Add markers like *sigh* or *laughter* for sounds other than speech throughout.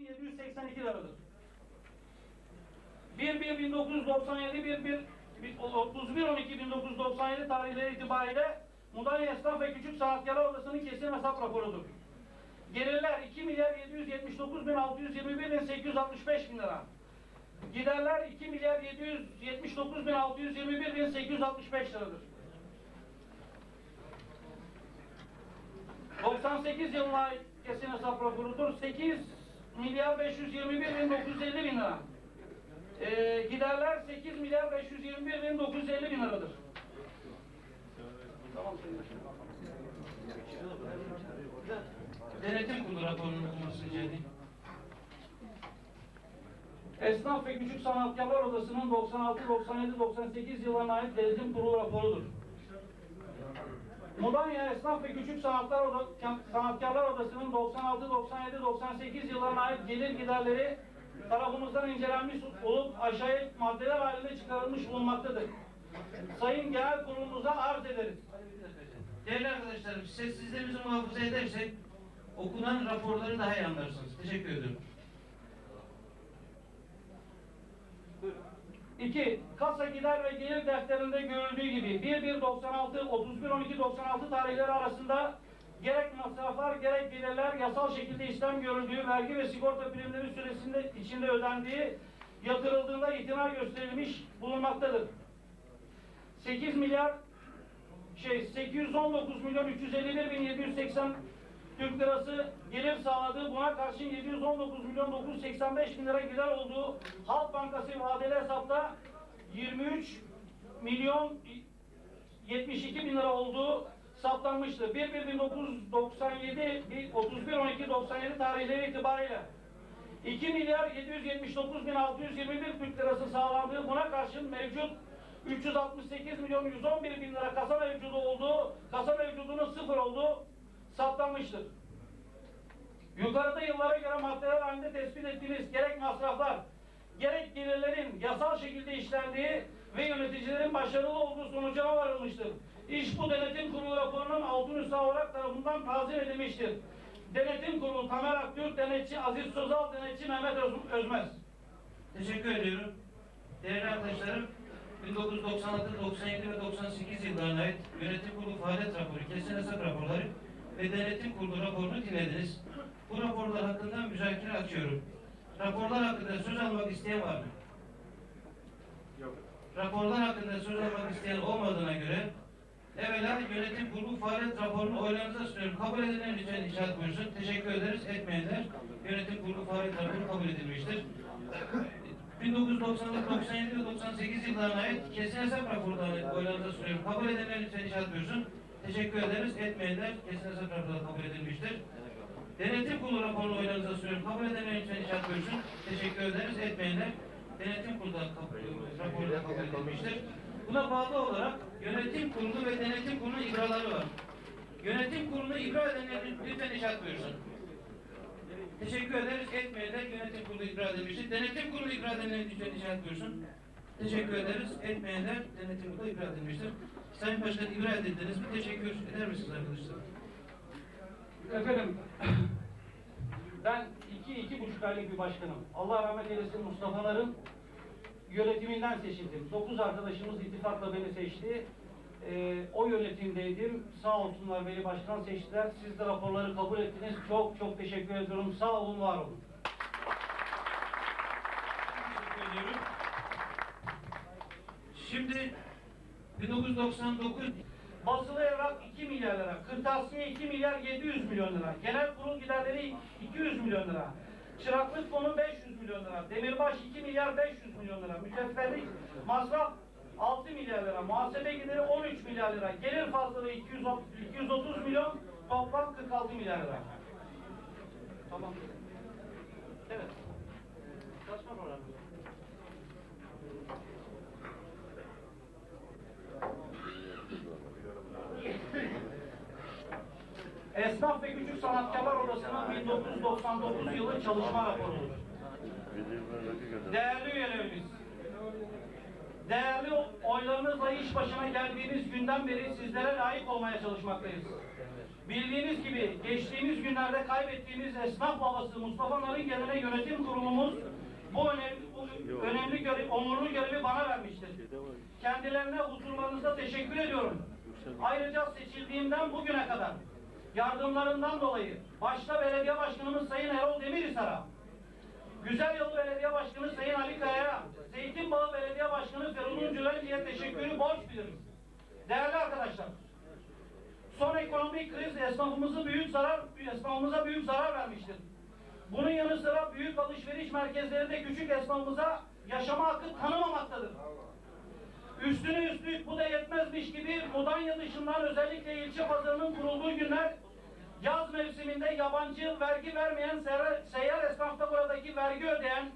782 liradır. 1-1-1997, 1-1-31-12-1997 tarihleri itibariyle Mudanya Esnaf ve Küçük Sanatkarlar Odası'nın kesim hesap raporudur. Gelirler 2 milyar 779 bin 621 bin 865 bin lira. Giderler 2 milyar 779 bin 621 bin 865 liradır. 98 yılına kesin hesap raporudur. 8 milyar 521 bin 950 bin lira. Ee, giderler 8 milyar 521 bin 950 bin liradır. Denetim kurulu raporunun okunmasını rica edeyim. Esnaf ve Küçük Sanatkarlar Odası'nın 96, 97, 98 yıllarına ait denetim kurulu raporudur. Mudanya Esnaf ve Küçük Sanatlar Oda, Sanatkarlar Odası'nın 96, 97, 98 yıllarına ait gelir giderleri tarafımızdan incelenmiş olup aşağıya maddeler halinde çıkarılmış bulunmaktadır. Sayın Genel Kurulumuza arz ederiz. Değerli arkadaşlarım, sessizliğimizi muhafaza edersek okunan raporları daha iyi anlarsınız. Teşekkür ediyorum. 2. Kasa gider ve gelir defterinde görüldüğü gibi 1-1-96, 31-12-96 tarihleri arasında gerek masraflar gerek gelirler yasal şekilde işlem görüldüğü vergi ve sigorta primleri süresinde içinde ödendiği yatırıldığında itina gösterilmiş bulunmaktadır. 8 milyar şey 819 milyon 351 bin 780 Türk lirası gelir sağladığı buna karşın 719 milyon 985 bin lira gider olduğu Halk Bankası vadeli hesapta 23 milyon 72 bin lira olduğu saptanmıştır. 1 1 1997 31 12 97 tarihleri itibariyle 2 milyar 779 bin 621 Türk lirası sağlandığı buna karşın mevcut 368 milyon 111 bin lira kasa mevcudu olduğu, kasa mevcudunun sıfır olduğu saptanmıştır. Yukarıda yıllara göre maddeler halinde tespit ettiğiniz gerek masraflar, gerek gelirlerin yasal şekilde işlendiği ve yöneticilerin başarılı olduğu sonucuna varılmıştır. İş bu denetim kurulu raporunun altın üstü olarak tarafından tazim edilmiştir. Denetim kurulu Tamer Aktürk, denetçi Aziz Sözal, denetçi Mehmet Öz- Özmez. Teşekkür ediyorum. Değerli arkadaşlarım, 1996, 97 ve 98 yıllarına ait yönetim kurulu faaliyet raporu, kesin hesap raporları ve denetim kurulu raporunu dinlediniz. Bu raporlar hakkında müzakere açıyorum. Raporlar hakkında söz almak isteyen var mı? Raporlar hakkında söz almak isteyen olmadığına göre evvela yönetim kurulu faaliyet raporunu oylarınıza sunuyorum. Kabul edenler lütfen işaret buyursun. Teşekkür ederiz. Etmeyenler yönetim kurulu faaliyet raporu kabul edilmiştir. 1994, 97 ve 98 yıllarına ait kesin hesap raporlarını oylarınıza sunuyorum. Kabul edenler lütfen işaret buyursun. Teşekkür ederiz. Etmeyenler hesap raporları kabul edilmiştir. Denetim kurulu raporunu oylarınıza sunuyorum. Kabul edenler lütfen işaret buyursun. Teşekkür ederiz. Etmeyenler denetim kurulu raporu kabul edilmiştir. Buna bağlı olarak yönetim kurulu ve denetim kurulu ibraları var. Yönetim kurulu ibra edenler lütfen işaret buyursun. Teşekkür ederiz. Etmeyenler yönetim kurulu ibra edilmiştir. Denetim kurulu ibra edenler lütfen işaret buyursun. Teşekkür ederiz. Etmeyenler denetim kurulu ibra edilmiştir. Sayın Başkan ibra edildiniz mi? Teşekkür eder misiniz arkadaşlar? Efendim, *clears throat* ben iki, iki buçuk aylık bir başkanım. Allah rahmet eylesin Mustafa'ların yönetiminden seçildim. Dokuz arkadaşımız ittifakla beni seçti. Ee, o yönetimdeydim. Sağ olsunlar beni başkan seçtiler. Siz de raporları kabul ettiniz. Çok çok teşekkür ediyorum. Sağ olun, var olun. Şimdi 1999 Basılı evrak 2 milyar lira, kırtasiye 2 milyar 700 milyon lira, genel kurul giderleri 200 milyon lira, çıraklık fonu 500 milyon lira, demirbaş 2 milyar 500 milyon lira, müteferrik masraf 6 milyar lira, muhasebe gideri 13 milyar lira, gelir fazlalığı 200, 230 milyon, toplam 46 milyar lira. Tamam. Evet. Çalışma programı. Esnaf ve Küçük Sanatkarlar Odası'nın 1999 yılı çalışma raporudur. Değerli üyelerimiz, Değerli oylarınızla iş başına geldiğimiz günden beri sizlere layık olmaya çalışmaktayız. Bildiğiniz gibi geçtiğimiz günlerde kaybettiğimiz esnaf babası Mustafa Narıngelen'e yönetim kurulumuz bu önemli, bu önemli görev, onurlu görevi bana vermiştir. Kendilerine huzurlarınızda teşekkür ediyorum. Ayrıca seçildiğimden bugüne kadar yardımlarından dolayı başta belediye başkanımız Sayın Erol Demirhisar'a, Güzel Yolu Belediye Başkanı Sayın Ali Kaya'ya, Zeytinbağı Belediye Başkanı Ferunun Cülenci'ye teşekkürü borç biliriz. Değerli arkadaşlar, son ekonomik kriz esnafımızı büyük zarar, esnafımıza büyük zarar vermiştir. Bunun yanı sıra büyük alışveriş merkezleri de küçük esnafımıza yaşama hakkı tanımamaktadır. Üstüne üstlük bu da yetmezmiş gibi Mudanya dışından özellikle ilçe pazarının kurulduğu günler yaz mevsiminde yabancı vergi vermeyen seyyar, esnafta buradaki vergi ödeyen,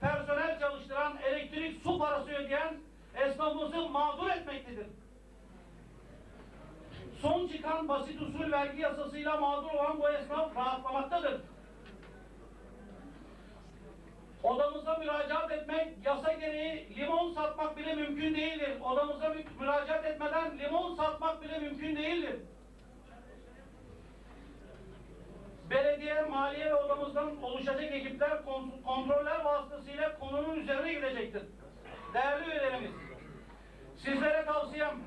personel çalıştıran, elektrik, su parası ödeyen esnafımızı mağdur etmektedir. Son çıkan basit usul vergi yasasıyla mağdur olan bu esnaf rahatlamaktadır. Odamıza müracaat etmek, yasa gereği limon satmak bile mümkün değildir. Odamıza mü- müracaat etmeden limon satmak bile mümkün değildir. Belediye, maliye odamızdan oluşacak ekipler kon- kontroller vasıtasıyla konunun üzerine gidecektir. Değerli üyelerimiz, sizlere tavsiyem,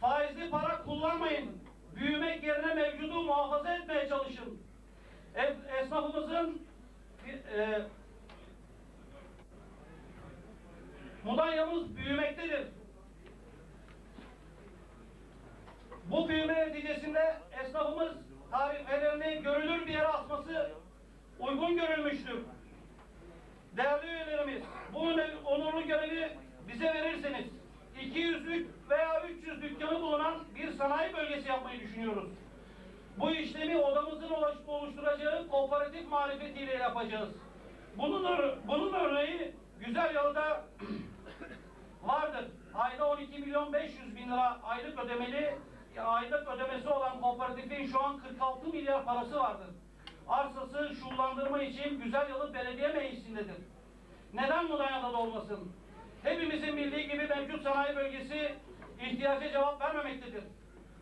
faizli para kullanmayın. Büyümek yerine mevcudu muhafaza etmeye çalışın. Es- esnafımızın e, Mudanya'mız büyümektedir. Bu büyüme neticesinde esnafımız tarifelerini görülür bir yere asması uygun görülmüştür. Değerli üyelerimiz, bu onurlu görevi bize verirseniz 200'lük veya 300 dükkanı bulunan bir sanayi bölgesi yapmayı düşünüyoruz. Bu işlemi odamızın oluş- oluşturacağı kooperatif marifetiyle yapacağız. Bunun, bunun örneği güzel yolda *clears throat* vardır. Ayda 12 milyon 500 bin lira aylık ödemeli, aylık ödemesi olan kooperatifin şu an 46 milyar parası vardır. Arsası şullandırma için Güzel Yalı Belediye Meclisi'ndedir. Neden Mudanya'da da olmasın? Hepimizin bildiği gibi mevcut sanayi bölgesi ihtiyaca cevap vermemektedir.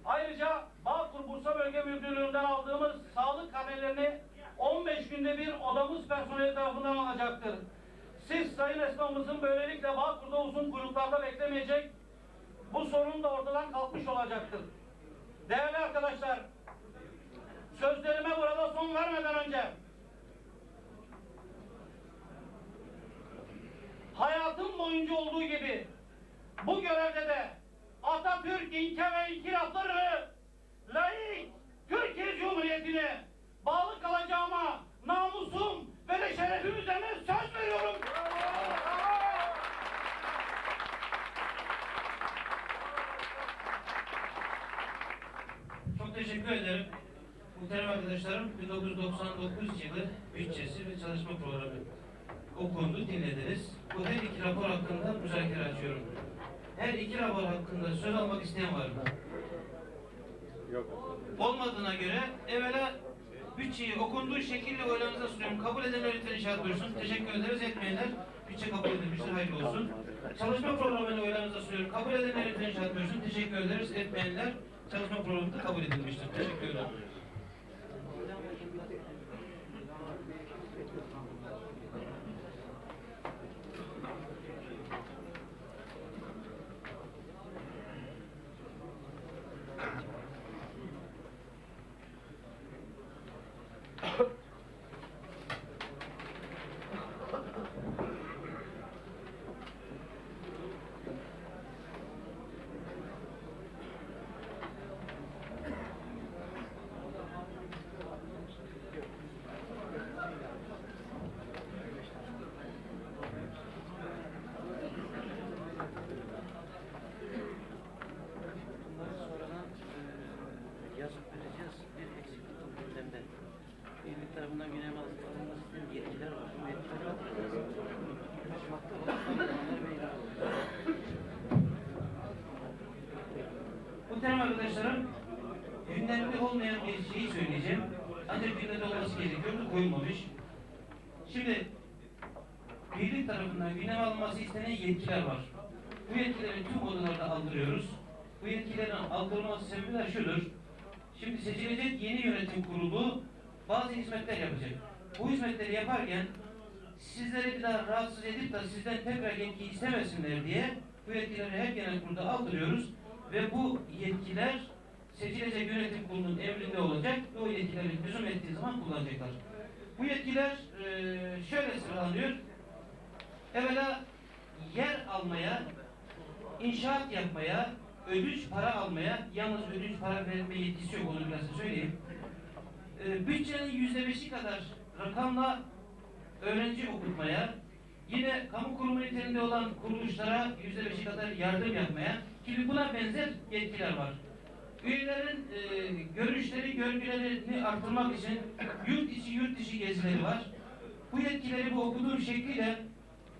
Ayrıca Bağkur Bursa Bölge Müdürlüğü'nden aldığımız sağlık karnelerini 15 günde bir odamız personeli tarafından alacaktır. Siz sayın esnafımızın böylelikle Bağkur'da uzun kuyruklarda beklemeyecek, bu sorun da ortadan kalkmış olacaktır. Değerli arkadaşlar, sözlerime burada son vermeden önce hayatım boyunca olduğu gibi bu görevde de Atatürk ilke ve inkılaplarını layık Türkiye Cumhuriyeti'ne bağlı kalacağıma namusum ve de şerefim üzerine söz veriyorum. Çok teşekkür ederim. Muhterem arkadaşlarım, 1999 yılı bütçesi ve çalışma programı okundu, dinlediniz. Bu her iki rapor hakkında müzakere açıyorum. Her iki rapor hakkında söz almak isteyen var mı? Yok. Olmadığına göre evvela bütçeyi okunduğu şekilde oylarınıza sunuyorum. Kabul edenler lütfen işaret buyursun. Teşekkür ederiz. Etmeyenler bütçe kabul edilmiştir. Hayırlı olsun. Çalışma programını oylarınıza sunuyorum. Kabul edenler lütfen işaret buyursun. Teşekkür ederiz. Etmeyenler çalışma programı da kabul edilmiştir. Teşekkür ederim. Bunları sonradan eee, yazıp vereceğiz. Bir eksiklik yok gündemde. Birlik tarafından gündeme alınması için yetkiler var. Bu yetkileri alacağız. Konuşmakta olan onları beyan Muhterem arkadaşlarım, gündemde olmayan bir şeyi söyleyeceğim. Ancak gündemde olması gerekiyordu, koyulmamış. Şimdi birlik tarafından gündeme alınması istenen yetkiler var. Bu yetkileri tüm odalarda aldırıyoruz. Bu yetkilerin aldırılması sebebi de şudur. Şimdi seçilecek yeni yönetim kurulu bazı hizmetler yapacak. Bu hizmetleri yaparken sizleri bir daha rahatsız edip de sizden tekrar yetki istemesinler diye bu yetkileri her genel kurulda aldırıyoruz ve bu yetkiler seçilecek yönetim kurulunun emrinde olacak ve o yetkileri lüzum ettiği zaman kullanacaklar. Bu yetkiler eee, şöyle sıralanıyor. Evvela yer almaya, inşaat yapmaya, ödünç para almaya, yalnız ödünç para verme yetkisi yok onu biraz söyleyeyim. Ee, bütçenin yüzde beşi kadar rakamla öğrenci okutmaya, yine kamu kurumu niteliğinde olan kuruluşlara yüzde beşi kadar yardım yapmaya gibi buna benzer yetkiler var. Üyelerin e, görüşleri, görgülerini artırmak için yurt içi yurt dışı gezileri var. Bu yetkileri bu okuduğum şekliyle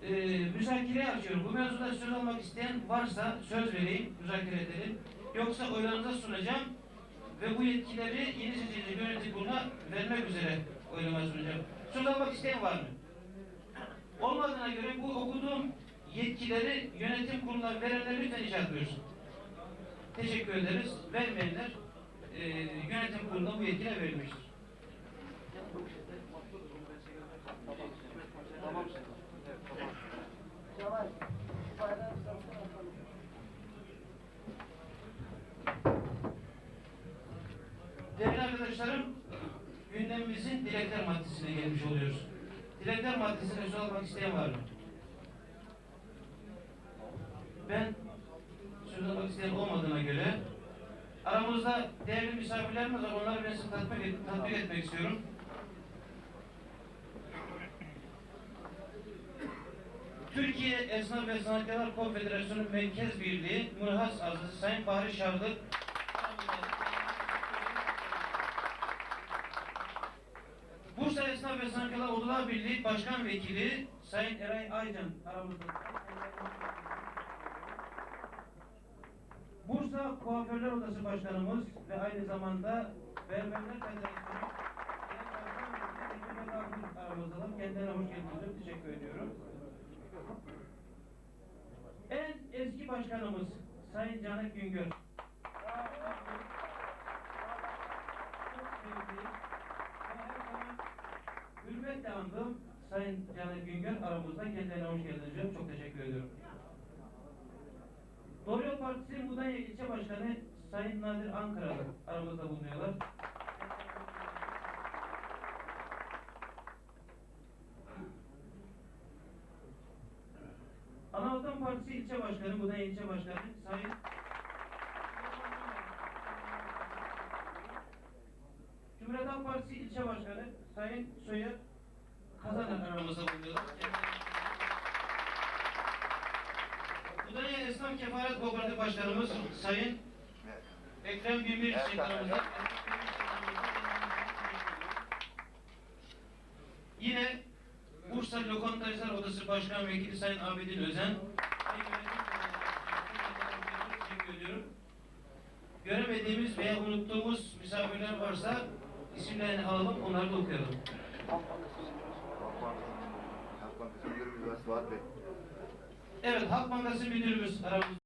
e, müzakereye açıyorum. Bu mevzuda söz almak isteyen varsa söz vereyim, müzakere edelim. Yoksa oylarınıza sunacağım ve bu yetkileri yeni seçilecek yönetim kuruluna vermek üzere oylamaya sunacağım. Söz almak isteyen var mı? Olmadığına göre bu okuduğum yetkileri yönetim kuruluna verenler lütfen işaret buyursun. Teşekkür ederiz. Vermeyenler e, yönetim kuruluna bu yetkiler verilmiştir. Değerli arkadaşlarım, gündemimizin dilekler maddesine gelmiş oluyoruz. Dilekler maddesine söz almak isteyen var mı? Ben söz almak isteyen olmadığına göre aramızda değerli misafirlerimiz var. Onları ben size tatbik, tatbik etmek istiyorum. Türkiye Esnaf ve Sanatkarlar Konfederasyonu Merkez Birliği Mürhas Aziz'i Sayın Fahri Şarlık Bursa Esnaf ve Sanatkarlar Odalar Birliği Başkan Vekili Sayın Eray Aycan aramızda. Bursa Kuaförler Odası Başkanımız ve aynı zamanda Berberler Federasyonu aramızdalar. Kendilerine hoş geldiniz. Teşekkür ediyorum. En eski başkanımız Sayın Canet Güngör. Hürmetle andığım Sayın Canet Güngör aramızda. Kendilerine hoş geldiniz. Çok teşekkür ediyorum. Partisi Mudanya İlçe Başkanı Sayın Nadir Ankaralı aramızda bulunuyorlar. Anavatan Partisi İlçe Başkanı, Mudanya İlçe Başkanı Sayın Cumhuriyet Halk Partisi İlçe Başkanı Sayın Soyer Kazanan aramızda bulunuyorlar. Mudanya Esnaf Kefaret Kooperatif Başkanımız Sayın Ekrem Gümbür Çiçek aramızda. Yine Bursa Lokantacılar Odası Başkan Vekili Sayın Abidin Özen. Teşekkür ediyorum. Göremediğimiz veya unuttuğumuz misafirler varsa isimlerini alalım, onları da okuyalım. Halk Bankası Müdürümüz Suat Bey. Evet, Halk Bankası Müdürümüz aramızda.